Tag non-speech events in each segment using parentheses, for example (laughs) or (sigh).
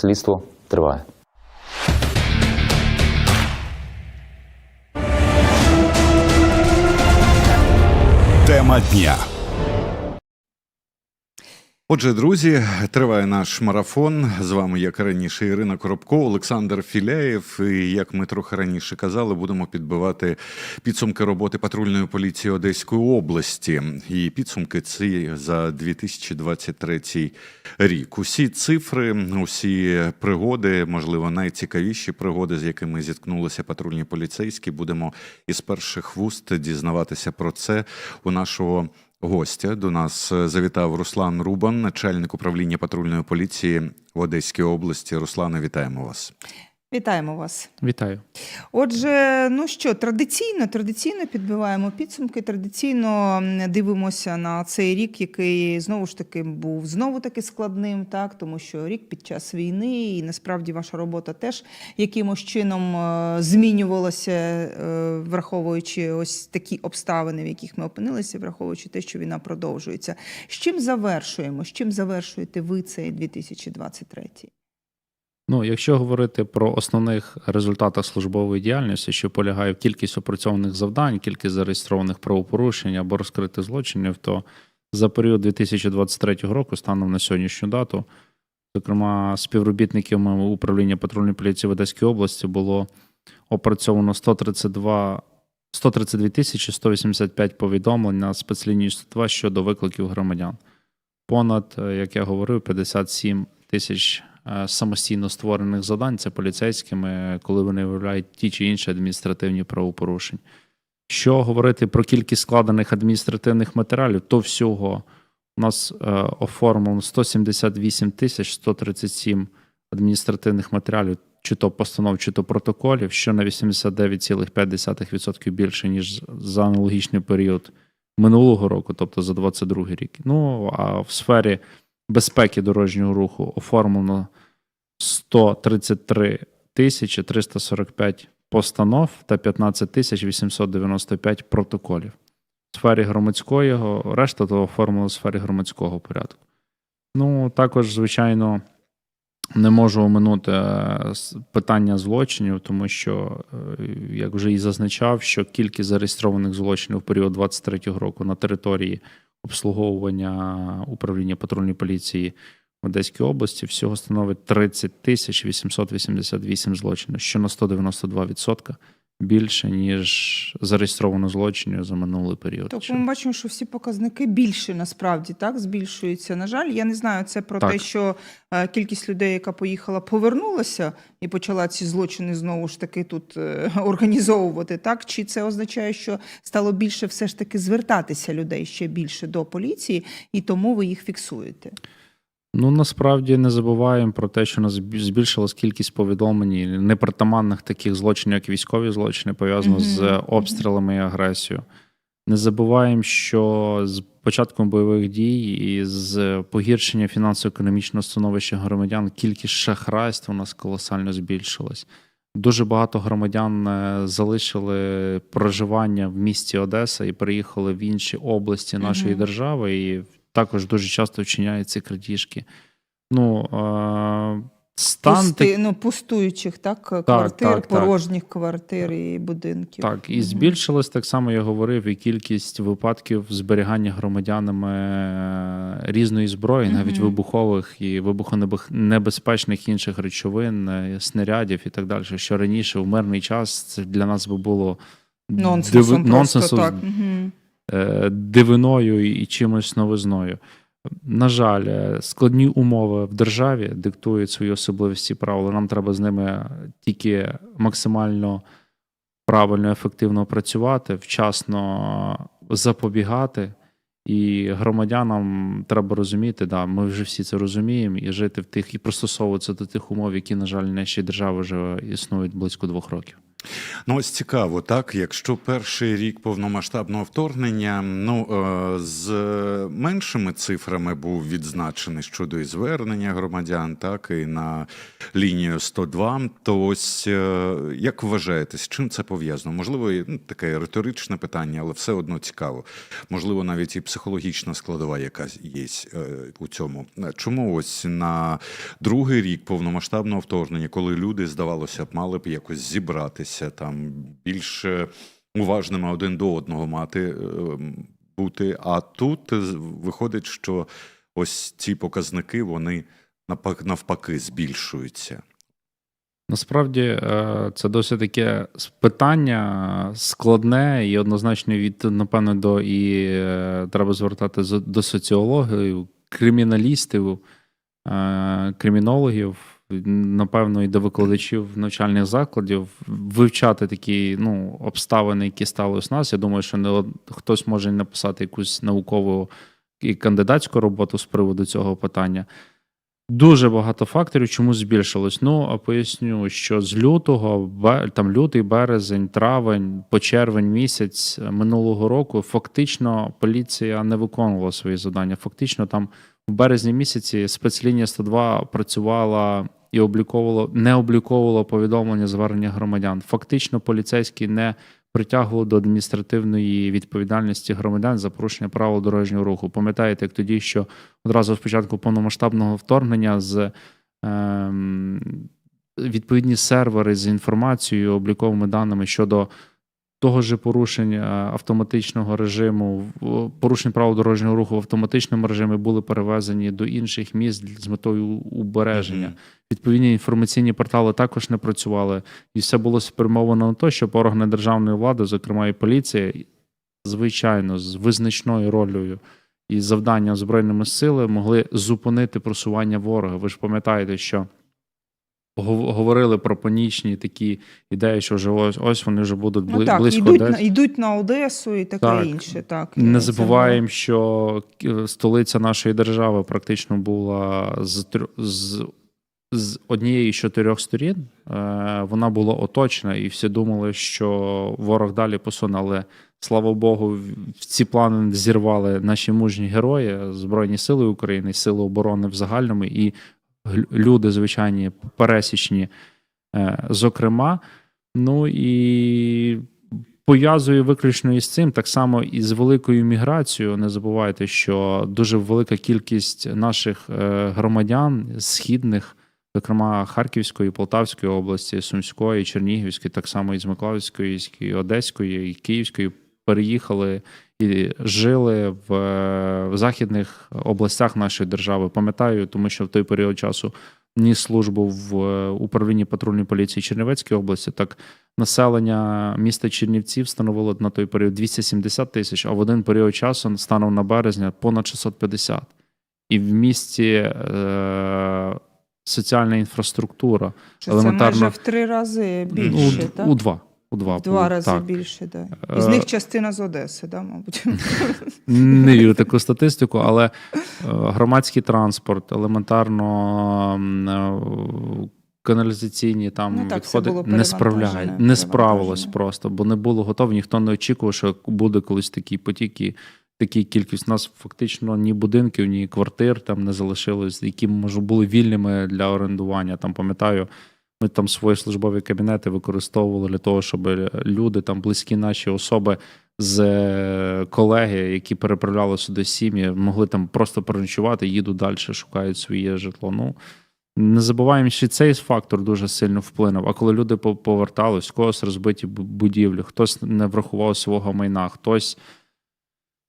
Слідство триває. Тема дня. Отже, друзі, триває наш марафон. З вами, як раніше, Ірина Коробко, Олександр Філяєв. І як ми трохи раніше казали, будемо підбивати підсумки роботи патрульної поліції Одеської області. І підсумки ці за 2023 рік. Усі цифри, усі пригоди, можливо, найцікавіші пригоди, з якими зіткнулися патрульні поліцейські. Будемо із перших вуст дізнаватися про це у нашого. Гостя до нас е, завітав Руслан Рубан, начальник управління патрульної поліції в Одеській області. Руслане, вітаємо вас. Вітаємо вас. Вітаю. Отже, ну що, традиційно, традиційно підбиваємо підсумки, традиційно дивимося на цей рік, який знову ж таки був знову таки складним, так тому що рік під час війни, і насправді ваша робота теж якимось чином е, змінювалася, е, враховуючи ось такі обставини, в яких ми опинилися, враховуючи те, що війна продовжується. З чим завершуємо? З чим завершуєте ви цей 2023? Ну, якщо говорити про основних результатах службової діяльності, що полягає в кількість опрацьованих завдань, кількість зареєстрованих правопорушень або розкритих злочинів, то за період 2023 року, станом на сьогоднішню дату, зокрема, співробітниками управління патрульної поліції в Одеській області було опрацьовано 132 132 тисячі 185 повідомлень на спецлінію 102 щодо викликів громадян. Понад, е, як я говорив, 57 тисяч самостійно створених завдань це поліцейськими, коли вони виявляють ті чи інші адміністративні правопорушення. Що говорити про кількість складених адміністративних матеріалів, то всього у нас е, оформлено 178 тисяч 137 адміністративних матеріалів, чи то постанов, чи то протоколів, що на 89,5% більше, ніж за аналогічний період минулого року, тобто за 22 рік. Ну а в сфері безпеки дорожнього руху оформлено 133 тисячі 345 постанов та 15 тисяч 895 протоколів. В сфері громадського решта то оформлено в сфері громадського порядку. Ну, також, звичайно, не можу оминути е, питання злочинів, тому що, е, як вже і зазначав, що кількість зареєстрованих злочинів в період 23-го року на території обслуговування управління патрульної поліції в Одеській області. Всього становить 30 тисяч 888 злочинів, що на 192% більше, ніж зареєстровано злочинів за минулий період. Тобто ми бачимо, що всі показники більше насправді так збільшуються. На жаль, я не знаю, це про Так. те, що е, кількість людей, яка поїхала, повернулася і почала ці злочини знову ж таки тут е, (laughs) організовувати. Так чи це означає, що стало більше все ж таки звертатися людей ще більше до поліції, і тому ви їх фіксуєте? Ну насправді не забуваємо про те, що нас збільшилась кількість повідомлень непритаманних таких злочинів, як військові злочини, пов'язано Мгм, з обстрілами і агресією. Не забуваємо, що з початком бойових дій і з погіршення фінансово-економічного становища громадян кількість шахрайств у нас колосально збільшилась. Дуже багато громадян е, залишили проживання в місті Одеса і переїхали в інші області нашої Мгм. держави, і також дуже часто вчиняються крадіжки. Ну, стан Пусти, ну, пустуючих так, квартир, так, так. порожніх квартир і будинків. Так, і збільшилось так само, я говорив, і кількість випадків зберігання громадянами е, різної зброї, навіть вибухових і вибухонебезпечних інших речовин, е, снарядів і так далі. Що раніше в мирний час це для нас би було Нонсенсом просто нонсенсом, так. Е, дивиною і чимось новизною. На жаль, е, складні умови в державі диктують свої особливості правила. Нам треба з ними тільки максимально правильно, ефективно працювати, вчасно запобігати. І громадянам треба розуміти, да, ми вже всі це розуміємо, і жити в тих і пристосовуватися до тих умов, які, на жаль, в нашій державі вже існують близько двох років. Ну, ось цікаво, так. Якщо перший рік повномасштабного вторгнення, ну е, з меншими цифрами був відзначений щодо і звернення громадян, так і на лінію 102, то ось е, як вважаєте, з чим це пов'язано? Можливо, ну, таке риторичне питання, але все одно цікаво. Можливо, навіть і психологічна складова якась є е, у цьому. Чому ось на другий рік повномасштабного вторгнення, коли люди, здавалося б, мали б якось зібратися, там більш уважними один до одного мати е, бути. А тут е, виходить, що ось ці показники вони навпаки збільшуються. Насправді е, це досить таке питання складне і однозначно від, напевно, до і е, треба звертати до соціологів, криміналістів, е, кримінологів, напевно, і до викладачів навчальних закладів вивчати такі ну, обставини, які сталися у нас. Я думаю, що не хтось може написати якусь наукову і кандидатську роботу з приводу цього питання. Дуже багато факторів, чому збільшилось. Ну а поясню, що з лютого, там лютий, березень, травень, по червень місяць минулого року, фактично поліція не виконувала свої завдання. Фактично, там в березні місяці спецлінія 102 працювала і обліковувало, не обліковувало повідомлення звернення громадян. Фактично, поліцейські не притягували до адміністративної відповідальності громадян за порушення правил дорожнього руху. Пам'ятаєте, як тоді, що одразу спочатку повномасштабного вторгнення з ем, відповідні сервери з інформацією, обліковими даними щодо того ж порушення автоматичного режиму, порушень правил дорожнього руху в автоматичному режимі були перевезені до інших міст з метою убереження. Мгм. Відповідні інформаційні портали також не працювали, і все було спрямовано на те, щоб органи державної влади, зокрема і поліція, звичайно, з визначною ролею і завданням збройними сили могли зупинити просування ворога. Ви ж пам'ятаєте, що говорили про панічні такі ідеї, що вже ось ось вони вже будуть бли- Ну так, близько йдуть, Одеси. на, йдуть на Одесу і таке Так. інше. Так, Не Це забуваємо, що столиця нашої держави практично була з, з, з однієї з чотирьох сторін. Е, Вона була оточена, і всі думали, що ворог далі посуне. Але слава Богу, в- ці плани зірвали наші мужні герої, Збройні Сили України, Сили оборони в загальному і люди, звичайні, пересічні, е, зокрема. Ну і пов'язую виключно із цим, так само і з великою міграцією. Не забувайте, що дуже велика кількість наших е, громадян східних, зокрема Харківської, Полтавської області, Сумської, Чернігівської, так само із Миколаївської, і Одеської і Київської, переїхали і жили в, в західних областях нашої держави. Пам'ятаю, тому що в той період часу ніс службу в управлінні патрульної поліції Чернівецької області. Так населення міста Чернівців становило на той період 270 тисяч, а в один період часу, станом на березня, понад 650. І в місті е, соціальна інфраструктура Це елементарно- майже в три рази у, більше, так? у два. У два, в два рази так. більше, так. Е, Із них частина з Одеси, да, мабуть. (laughs) Не вірю таку статистику, але е, громадський транспорт, елементарно е, каналізаційні там Ну так, відходи не справляють, не справилось просто, бо не було готово. Ніхто не очікував, що буде колись такий потік і такий кількість. У нас фактично ні будинків, ні квартир там не залишилось, які може були вільними для орендування. Там пам'ятаю. Ми там свої службові кабінети використовували для того, щоб люди, там близькі наші особи з е, колеги, які переправляли сюди сім'ї, могли там просто переночувати, їдуть далі, шукають своє житло. Ну не забуваємо, що цей фактор дуже сильно вплинув. А коли люди по- повертались, когось розбиті будівлі, хтось не врахував свого майна, хтось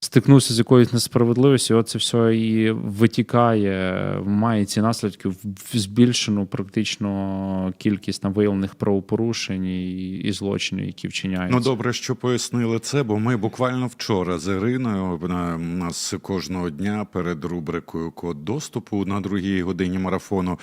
стикнувся з якоюсь несправедливістю, от це все і витікає, має ці наслідки в збільшену практично кількість там виявлених правопорушень і, і злочинів, які вчиняються. Ну добре, що пояснили це, бо ми буквально вчора з Іриною у нас кожного дня перед рубрикою Код доступу на другій годині марафону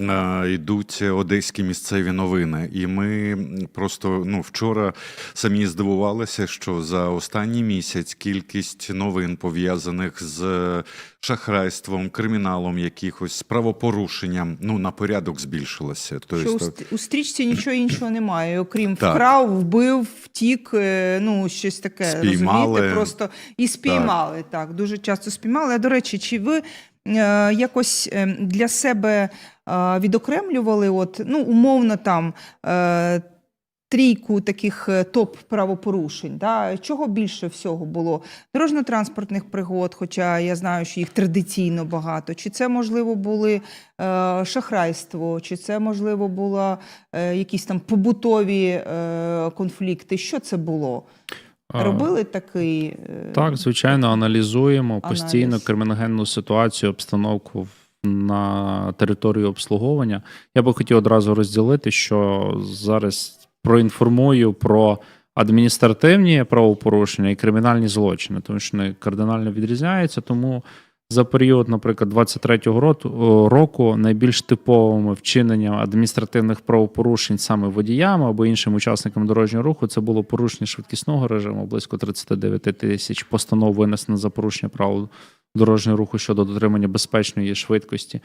е, йдуть одеські місцеві новини. І ми просто ну вчора самі здивувалися, що за останній місяць кількість кількість новин пов'язаних з шахрайством, криміналом, якихось правопорушенням. Ну на порядок збільшилося. Що у, Тобто, у стрічці нічого іншого немає, окрім Так. вкрав, вбив, втік, е, ну щось таке. Спіймали. Розумієте? Просто і спіймали. Так. дуже часто спіймали. А до речі, чи ви е, якось е, для себе е, відокремлювали, от, ну, умовно там. Трійку таких е, топ правопорушень. Да? Чого більше всього було? Дорожньо-транспортних пригод, хоча я знаю, що їх традиційно багато. Чи це, можливо, були е, шахрайство, чи це, можливо, було е, якісь там побутові е, конфлікти? Що це було? Робили такий. е, Так, звичайно, аналізуємо Аналіз. постійно криміногенну ситуацію, обстановку на території обслуговування. Я би хотів одразу розділити, що зараз проінформую про адміністративні правопорушення і кримінальні злочини, тому що вони кардинально відрізняються. Тому за період, наприклад, 23-го роту- року найбільш типовими вчиненням адміністративних правопорушень саме водіями або іншим учасникам дорожнього руху це було порушення швидкісного режиму, близько 39 тисяч постанов винесено за порушення правил дорожнього руху щодо дотримання безпечної швидкості.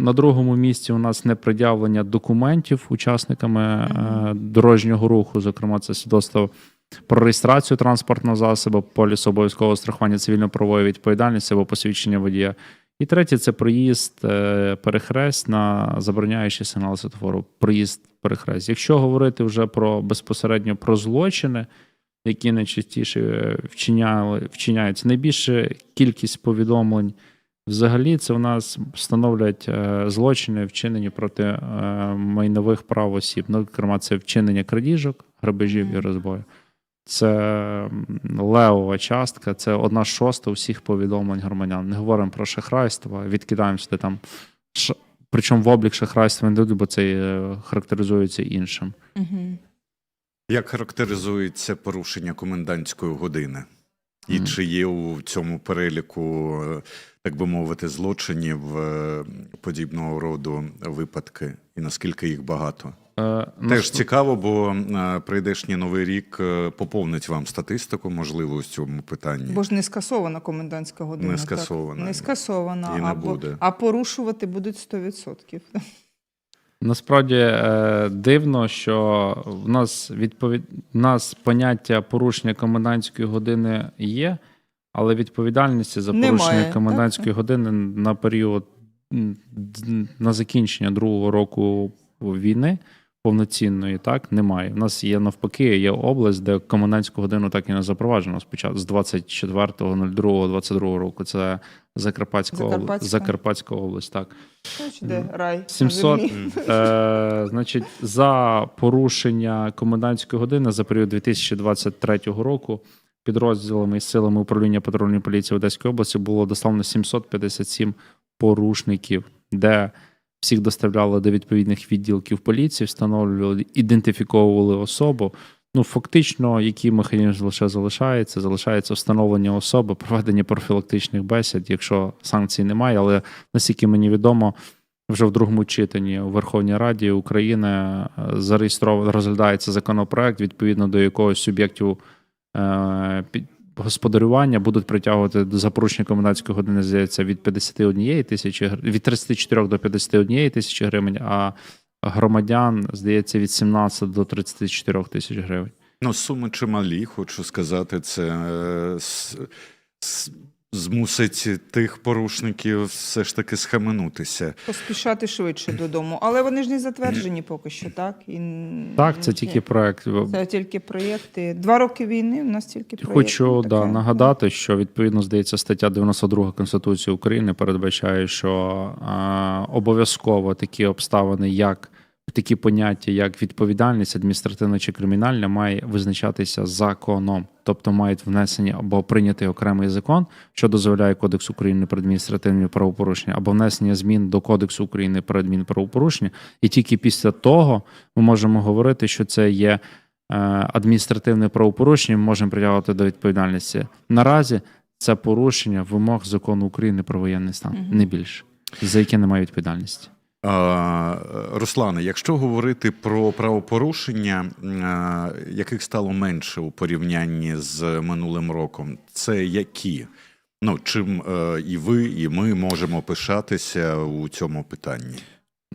На другому місці у нас непред'явлення документів учасниками е, дорожнього руху, зокрема, це свідоцтво про реєстрацію транспортного засобу, поліс обов'язкового страхування цивільно-правової відповідальності або посвідчення водія. І третє це проїзд е, перехрест на забороняючий сигнал світлофору. Проїзд перехрест. Якщо говорити вже про безпосередньо про злочини, які найчастіше е, вчиняли, вчиняються, найбільша кількість повідомлень взагалі це у нас становлять е, злочини, вчинені проти е, майнових прав осіб. Ну, зокрема, це вчинення крадіжок, грабежів і розбою. Це левова частка, це одна шоста усіх повідомлень громадян. Не говоримо про шахрайство, відкидаємо сюди там. Причому в облік шахрайства не дають, бо це характеризується іншим. Мгм. Як характеризується порушення комендантської години? І Мгм. чи є у цьому переліку, е, так би мовити, злочинів е, подібного роду випадки, і наскільки їх багато? Е, Теж наступ- цікаво, бо е, прийдешній новий рік поповнить вам статистику, можливо, у цьому питанні. Бо ж не скасована комендантська година. Не так. скасована. Не скасована, І не а, буде. а порушувати будуть 100%. Насправді е, дивно, що в нас відповід... в нас поняття порушення комендантської години є, але відповідальності за Немає, порушення так? комендантської години на період на закінчення другого року війни повноцінної так немає. У нас є навпаки, є область, де комендантську годину так і не запроваджено спочатку з 24.02.22 року. Це Закарпатська область. Закарпатська. Закарпатська область, так. Де рай. 700, е, значить, за порушення комендантської години за період 2023 року підрозділами і силами управління патрульної поліції Одеської області було доставлено 757 порушників, де всіх доставляли до відповідних відділків поліції, встановлювали, ідентифіковували особу. Ну, фактично, який механізм лише залишається? Залишається встановлення особи, проведення профілактичних бесід, якщо санкцій немає, але наскільки мені відомо, вже в другому читанні у Верховній Раді України е, зареєстровано розглядається законопроект, відповідно до якого суб'єктів е, господарювання будуть притягувати до запорушення комендантської години, здається, від 51 тисячі від 34 до 51 тисячі гривень, а громадян, здається, від 17 до 34 тисяч гривень. Ну, суми чималі, хочу сказати, це е, змусить тих порушників все ж таки схаменутися. Поспішати швидше додому. Але вони ж не затверджені поки що, так? І... Так, це тільки проект. Це тільки проєкти. Два роки війни у нас тільки проєкти. Хочу да, нагадати, що відповідно здається стаття 92 Конституції України передбачає, що обов'язково такі обставини, як такі поняття, як відповідальність адміністративна чи кримінальна, має визначатися законом, тобто мають внесені або прийнятий окремий закон, що дозволяє Кодекс України про адміністративні правопорушення, або внесення змін до Кодексу України про адмінправопорушення, і тільки після того ми можемо говорити, що це є е, адміністративне правопорушення, ми можемо притягувати до відповідальності. Наразі це порушення вимог закону України про воєнний стан, Мгм. не більше, за яке немає відповідальності. Руслане, якщо говорити про правопорушення, яких стало менше у порівнянні з минулим роком, це які? Ну, чим е, і ви, і ми можемо пишатися у цьому питанні?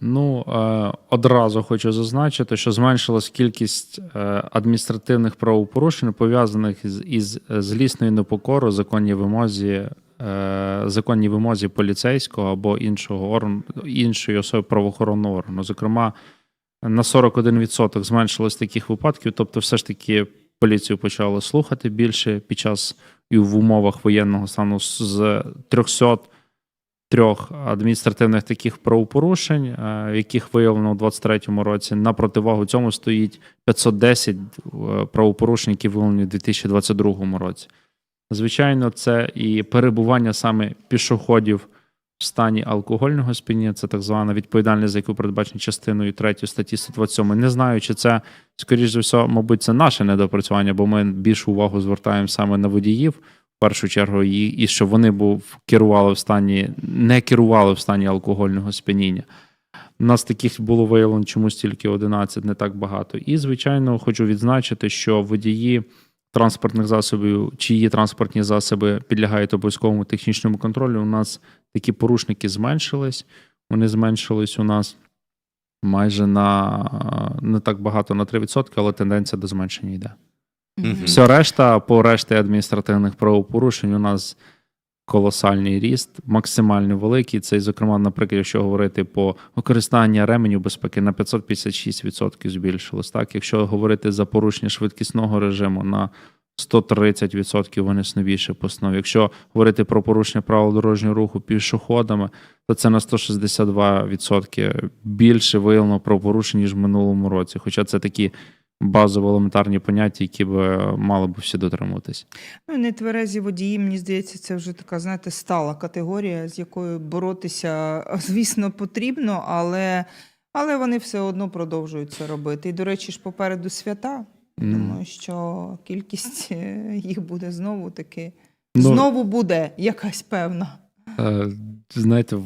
Ну, е, одразу хочу зазначити, що зменшилась кількість е, адміністративних правопорушень, пов'язаних із, злісною непокорою законній вимозі, законній вимозі поліцейського або іншого органу, іншої особи правоохоронного органу. Зокрема, на 41% зменшилось таких випадків, тобто, все ж таки поліцію почали слухати більше під час і в умовах воєнного стану з 300 трьох адміністративних таких правопорушень, е, яких виявлено у 2023 році. На противагу цьому стоїть 510 е, правопорушень, які виявлені у 2022 році. Звичайно, це і перебування саме пішоходів в стані алкогольного сп'яніння, це так звана відповідальність, за яку передбачена частиною 3 статті 127. Не знаю, чи це, скоріш за все, мабуть, це наше недопрацювання, бо ми більшу увагу звертаємо саме на водіїв в першу чергу, і, і щоб вони був керували в стані, не керували в стані алкогольного сп'яніння. У нас таких було виявлено чомусь тільки 11, не так багато. І, звичайно, хочу відзначити, що водії транспортних засобів, чиї транспортні засоби підлягають обов'язковому технічному контролю, у нас такі порушники зменшились. Вони зменшились у нас майже на не так багато на 3%, але тенденція до зменшення йде. Мгм. Все решта, по решті адміністративних правопорушень у нас колосальний ріст, максимально великий. Це, зокрема, наприклад, якщо говорити по використанню ременю безпеки на 556% збільшилось. Так, якщо говорити за порушення швидкісного режиму на 130% винесено більше постанов. Якщо говорити про порушення правил дорожнього руху пішоходами, то це на 162% більше виявлено правопорушень, ніж в минулому році. Хоча це такі базово елементарні поняття, які б мали б всі дотримуватись. Ну, нетверезі водії, мені здається, це вже така, знаєте, стала категорія, з якою боротися, звісно, потрібно, але, але вони все одно продовжують це робити. І, до речі, ж попереду свята. Думаю, що кількість е, їх буде знову таки. Ну, Знову буде якась певна. Е, Знаєте,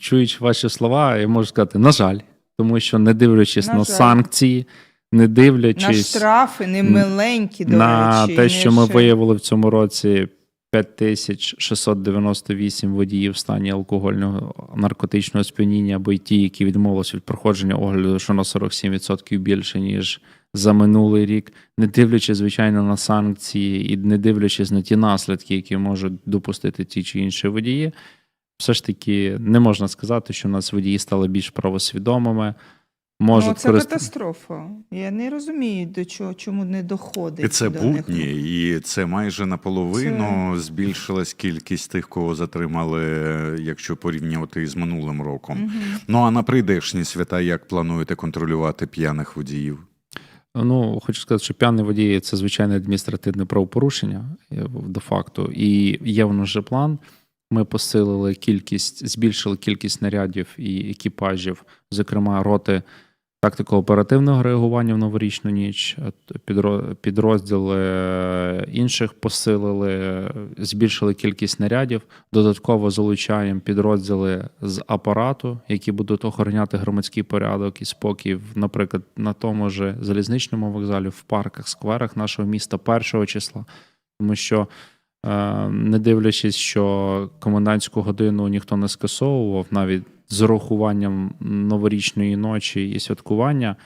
чуючи ваші слова, я можу сказати, на жаль, тому що не дивлячись На на, санкції, не На дивлячись штрафи не миленькі, до на речі. те, що ми ще- виявили в цьому році 5698 водіїв в стані алкогольного наркотичного сп'яніння, або й ті, які відмовилися від проходження огляду, що на 47% більше, ніж за минулий рік, не дивлячись, звичайно, на санкції і не дивлячись на ті наслідки, які можуть допустити ті чи інші водії, все ж таки не можна сказати, що у нас водії стали більш правосвідомими. Можуть Ну, це корист- катастрофа. Я не розумію, до чого чому не доходить. І це до них. будні, і це майже наполовину збільшилась кількість тих, кого затримали, якщо порівнювати з минулим роком. Мгм. Ну а на прийдешні свята як плануєте контролювати п'яних водіїв? Ну, хочу сказати, що п'яний водій це звичайне адміністративне правопорушення е, до факту. І є в нас же план. Ми посилили кількість, збільшили кількість нарядів і екіпажів, зокрема, роти тактико-оперативного реагування в новорічну ніч. Е, Підрозділи е, інших посилили, е, збільшили кількість нарядів. Додатково залучаємо підрозділи з апарату, які будуть охороняти громадський порядок і спокій, наприклад, на тому ж залізничному вокзалі, в парках, скверах нашого міста першого числа. Тому що, не дивлячись, що комендантську годину ніхто не скасовував, навіть з урахуванням новорічної ночі і святкування.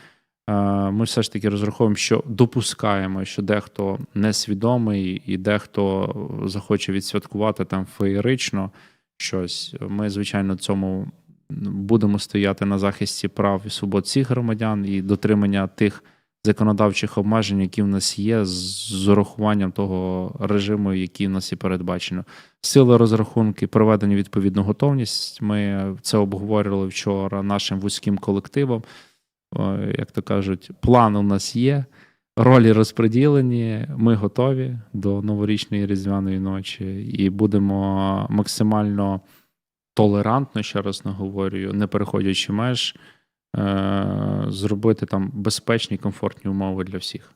е, Ми все ж таки розраховуємо, що допускаємо, що дехто несвідомий і дехто захоче відсвяткувати там феєрично щось. Ми, звичайно, цьому будемо стояти на захисті прав і свобод всіх громадян і дотримання тих законодавчих обмежень, які в нас є, з- урахуванням того режиму, який в нас і передбачено. Сили розрахунки, проведені відповідну готовність. Ми це обговорювали вчора нашим вузьким колективом. Як то кажуть, план у нас є. Ролі розподілені, ми готові до новорічної різдвяної ночі і будемо максимально толерантно, ще раз наговорюю, не переходячи меж, зробити там безпечні, комфортні умови для всіх.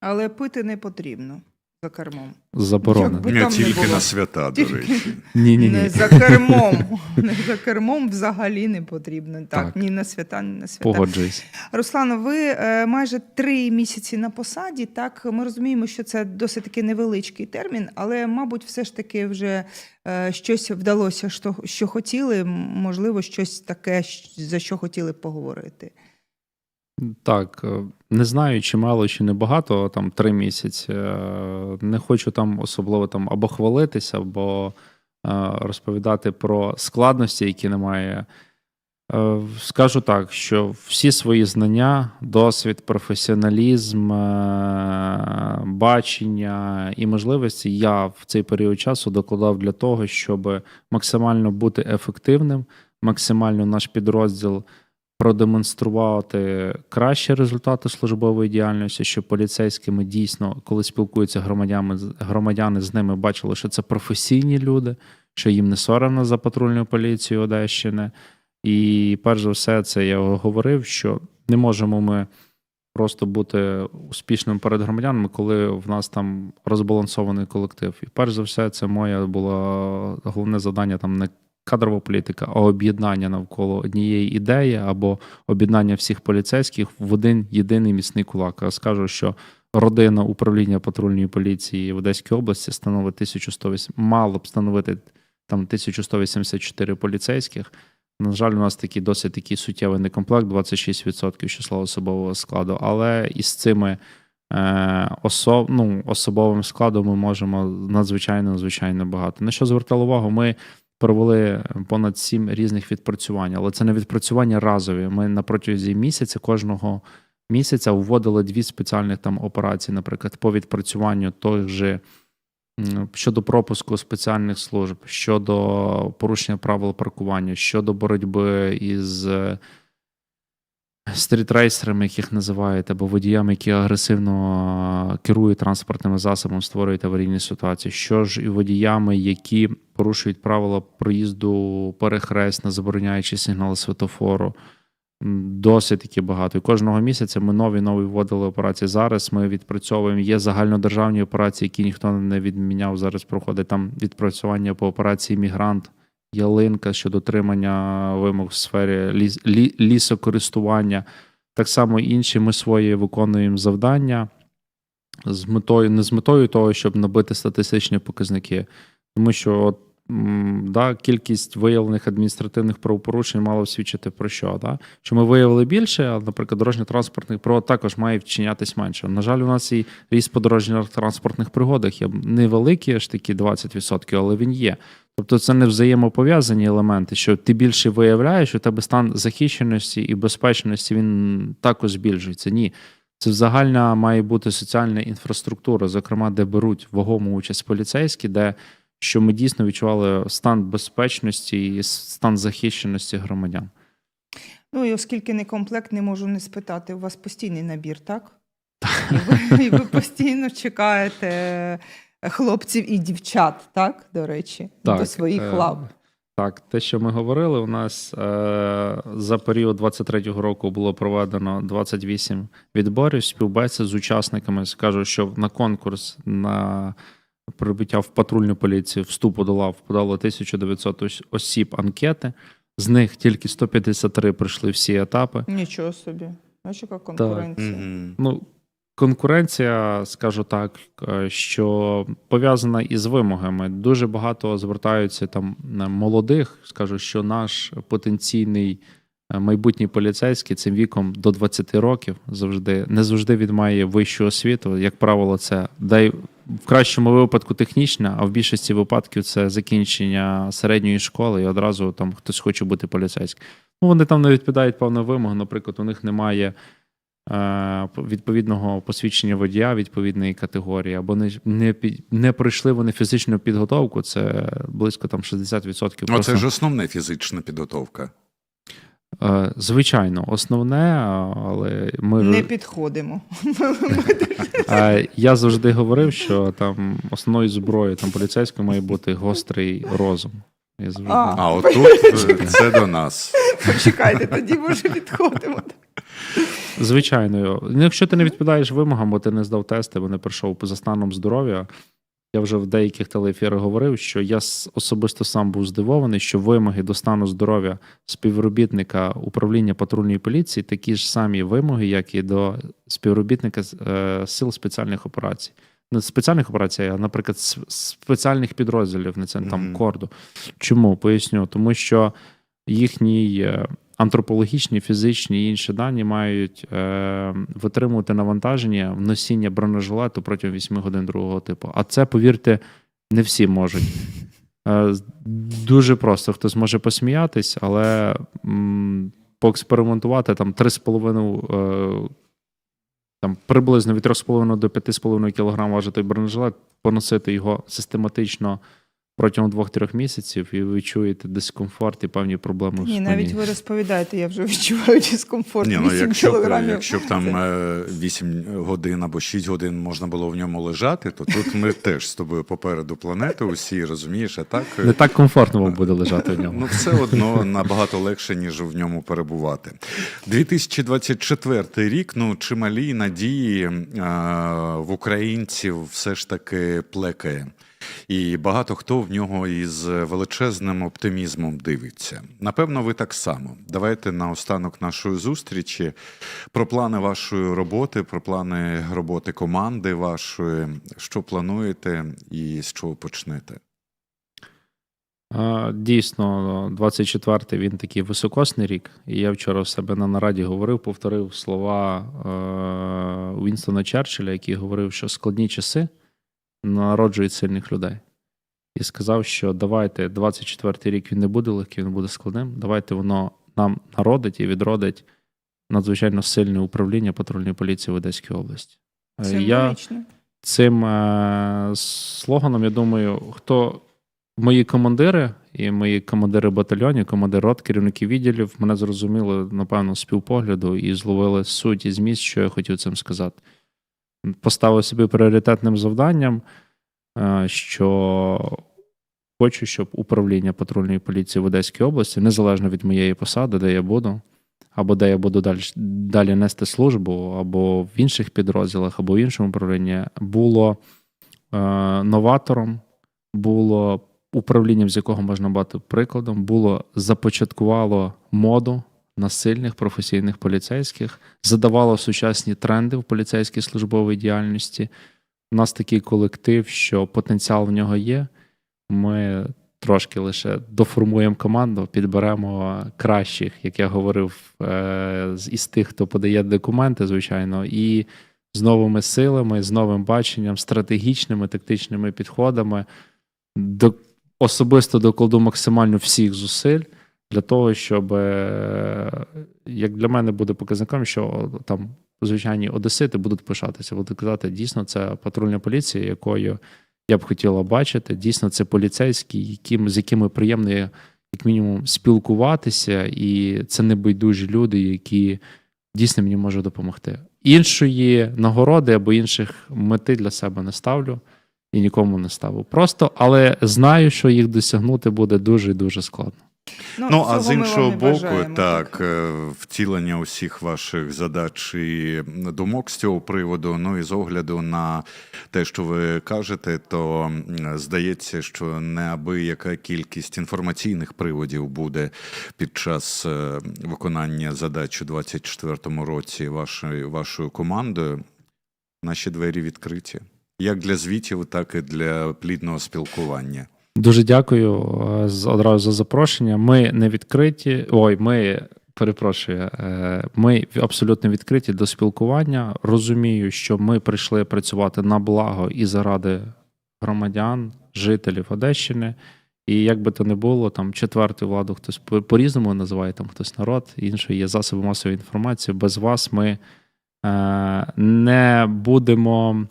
Але пити не потрібно. За кермом. заборонено. Не тільки було. на свята, до речі. Ні, ні, Не ні. за кермом. Не за кермом взагалі не потрібно. Так, Так. ні на свята, ні на свята. Погоджуюсь. Руслано, ви е, майже три місяці на посаді. Так, ми розуміємо, що це досить таки невеличкий термін, але, мабуть, все ж таки вже е, щось вдалося, що, що хотіли, можливо, щось таке, за що хотіли поговорити. Так, е, не знаю, чи мало, чи не багато, там три місяці. Е, Не хочу там особливо там або хвалитися, або е, розповідати про складності, які немає. Скажу так, що всі свої знання, досвід, професіоналізм, бачення і можливості я в цей період часу докладав для того, щоб максимально бути ефективним, максимально наш підрозділ продемонструвати кращі результати службової діяльності, щоб поліцейськими дійсно, коли спілкуються громадяни, громадяни з ними, бачили, що це професійні люди, що їм не соромно за патрульну поліцію Одещини. І перш за все, це я говорив, що не можемо ми просто бути успішним перед громадянами, коли в нас там розбалансований колектив. І перш за все, це моє було головне завдання там не кадрова політика, а об'єднання навколо однієї ідеї або об'єднання всіх поліцейських в один єдиний міцний кулак. Я скажу, що родина управління патрульної поліції в Одеській області становить 1108, мало б становити там 1184 поліцейських. На жаль, у нас такий досить такий суттєвий некомплект, 26% числа особового складу. Але із цими е, особ, ну, особовим складом ми можемо надзвичайно надзвичайно багато. На що звертали увагу? Ми провели понад сім різних відпрацювань, але це не відпрацювання разові. Ми на протязі місяця кожного місяця вводили дві спеціальних там операції, наприклад, по відпрацюванню той же. Щодо пропуску спеціальних служб, щодо порушення правил паркування, щодо боротьби із стрітрейсерами, яких називають, або водіями, які агресивно е, керують транспортним засобом, створюють аварійні ситуації. Що ж і водіями, які порушують правила проїзду перехрест, забороняючи сигнали світофору. Досить таки багато. І кожного місяця ми нові нові вводили операції. Зараз ми відпрацьовуємо. Є загальнодержавні операції, які ніхто не відміняв. Зараз проходить там відпрацювання по операції Мігрант, ялинка щодо дотримання вимог в сфері ліс, лі, лісокористування. Так само інші ми свої виконуємо завдання з метою, не з метою того, щоб набити статистичні показники. Тому що от, да, кількість виявлених адміністративних правопорушень мала свідчити про що? Да? Що ми виявили більше, а, наприклад, дорожньо-транспортних пригод також має вчинятись менше. На жаль, у нас і ріст по дорожньо-транспортних пригодах є невеликий, аж такі 20%, але він є. Тобто це не взаємопов'язані елементи, що ти більше виявляєш, у тебе стан захищеності і безпечності він також збільшується. Ні. Це загальна має бути соціальна інфраструктура, зокрема, де беруть вагому участь поліцейські, де що ми дійсно відчували стан безпечності і стан захищеності громадян. Ну і оскільки не комплект, не можу не спитати. У вас постійний набір, так? І ви, і ви постійно чекаєте хлопців і дівчат, так? До речі, до своїх е, лав. Так, те, що ми говорили, у нас е, за період 23-го року було проведено 28 відборів співбесід з учасниками. Скажу, що на конкурс на прибуття в патрульну поліцію вступу до лав подало 1900 ос- осіб анкети. З них тільки 153 пройшли всі етапи. Нічого собі. Бачиш, яка конкуренція. Мгм. Ну, конкуренція, скажу так, е, що пов'язана із вимогами. Дуже багато звертаються там е, молодих. Скажу, що наш потенційний е, майбутній поліцейський цим віком до 20 років завжди не завжди він має вищу освіту. Як правило, це дай в кращому випадку технічна, а в більшості випадків це закінчення середньої школи, і одразу там хтось хоче бути поліцейським. Ну, вони там не відповідають певним вимогам. Наприклад, у них немає е, відповідного посвідчення водія відповідної категорії, або не, не, не пройшли вони фізичну підготовку. Це близько там 60% Ну, це ж основна фізична підготовка. Е, Звичайно, основне, але ми Не підходимо. (laughs) Е, я завжди говорив, що там основною зброєю там поліцейського має бути гострий розум. Я завжди... А. А отут е, це до нас. Почекайте, тоді може підходимо. Звичайно. Ну, Якщо ти не відповідаєш вимогам, бо ти не здав тести, бо не прийшов за станом здоров'я. Я вже в деяких телеефірах говорив, що я особисто сам був здивований, що вимоги до стану здоров'я співробітника управління патрульної поліції такі ж самі вимоги, як і до співробітника е, сил спеціальних операцій. Не спеціальних операцій, а, наприклад, спеціальних підрозділів, не це там Мгм. корду. Чому? Поясню, тому що їхній е, антропологічні, фізичні і інші дані мають е, витримувати навантаження в носіння бронежилету протягом 8 годин другого типу. А це, повірте, не всі можуть. Е, дуже просто хтось може посміятись, але м, поекспериментувати там 3,5 е, там приблизно від 3,5 до 5,5 кг важить той бронежилет, поносити його систематично протягом 2-3 місяців, і ви чуєте дискомфорт і певні проблеми в Ні, спині. навіть ви розповідаєте, я вже відчуваю дискомфорт. Ні, ну 8 якщо кілограмів. якщо б там е, 8 годин або 6 годин можна було в ньому лежати, то тут ми (laughs) теж з тобою попереду планети, усі розумієш, а так. е, Не так комфортно вам буде лежати в (laughs) ньому. Ну, все одно набагато легше, ніж в ньому перебувати. 2024 рік. Ну, чималі надії е, в українців все ж таки плекає. І багато хто в нього із величезним оптимізмом дивиться. Напевно, ви так само. Давайте наостанок нашої зустрічі про плани вашої роботи, про плани роботи команди вашої, що плануєте і з чого почнете. Дійсно, 24-й він такий високосний рік. І я вчора в себе на нараді говорив, повторив слова е, Вінстона Черчилля, який говорив, що складні часи народжують сильних людей. І сказав, що давайте 24-й рік він не буде легким, він буде складним. Давайте воно нам народить і відродить надзвичайно сильне управління патрульної поліції в Одеській області. Е, Символічно. цим е, слоганом, я думаю, хто мої командири і мої командири батальйонів, командири рот, керівники відділів мене зрозуміли, напевно, з півпогляду і зловили суть і зміст, що я хотів цим сказати. Поставив собі пріоритетним завданням, е, що хочу, щоб управління патрульної поліції в Одеській області, незалежно від моєї посади, де я буду, або де я буду далі, далі нести службу, або в інших підрозділах, або в іншому управлінні, було е, новатором, було управлінням, з якого можна бати прикладом, було започаткувало моду на сильних професійних поліцейських, задавало сучасні тренди в поліцейській службовій діяльності. У нас такий колектив, що потенціал в нього є. Ми трошки лише доформуємо команду, підберемо кращих, як я говорив, е, із тих, хто подає документи, звичайно, і з новими силами, з новим баченням, стратегічними, тактичними підходами. До, особисто докладу максимально всіх зусиль для того, щоб, е, як для мене буде показником, що там звичайні одесити будуть пишатися, будуть казати, дійсно, це патрульна поліція, якою я б хотіла бачити. Дійсно, це поліцейські, яким, з якими приємно як мінімум спілкуватися, і це небайдужі люди, які дійсно мені можуть допомогти. Іншої нагороди або інших мети для себе не ставлю і нікому не ставив. Просто, але знаю, що їх досягнути буде дуже дуже складно. Ну, а з іншого боку, бажаємо, так, е, втілення усіх ваших задач і думок з цього приводу. Ну і з огляду на те, що ви кажете, то здається, що неабияка кількість інформаційних приводів буде під час е, виконання задач у 24-му році вашою вашою командою. Наші двері відкриті. Як для звітів, так і для плідного спілкування. Дуже дякую е, одразу за запрошення. Ми не відкриті. Ой, ми перепрошую. е, Ми абсолютно відкриті до спілкування. Розумію, що ми прийшли працювати на благо і заради громадян, жителів Одещини. І як би то не було, там четверту владу хтось по- по-різному називає, там хтось народ, інший є засоби масової інформації. Без вас ми е, не будемо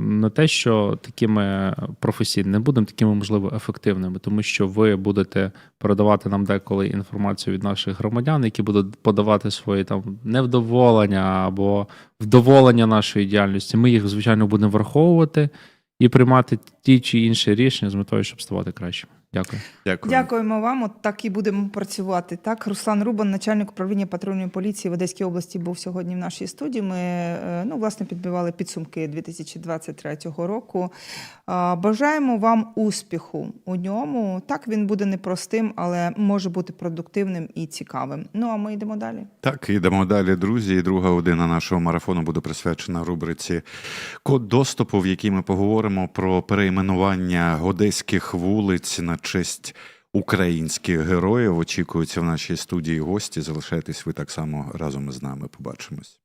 не те, що такими професійними, не будемо такими, можливо, ефективними, тому що ви будете передавати нам деколи інформацію від наших громадян, які будуть подавати свої там невдоволення або вдоволення нашої діяльності. Ми їх, звичайно, будемо враховувати і приймати ті чи інші рішення з метою, щоб ставати кращими. Дякую. Дякую. Дякуємо вам. От так і будемо працювати. Так, Руслан Рубан, начальник управління патрульної поліції в Одеській області, був сьогодні в нашій студії. Ми е, ну, власне підбивали підсумки 2023 року. Бажаємо вам успіху у ньому. Так він буде непростим, але може бути продуктивним і цікавим. Ну а ми йдемо далі. Так, йдемо далі, друзі. І друга година нашого марафону буде присвячена рубриці Код доступу, в якій ми поговоримо про перейменування одеських вулиць на честь українських героїв. Очікуються в нашій студії гості. Залишайтесь ви так само разом із нами. Побачимось.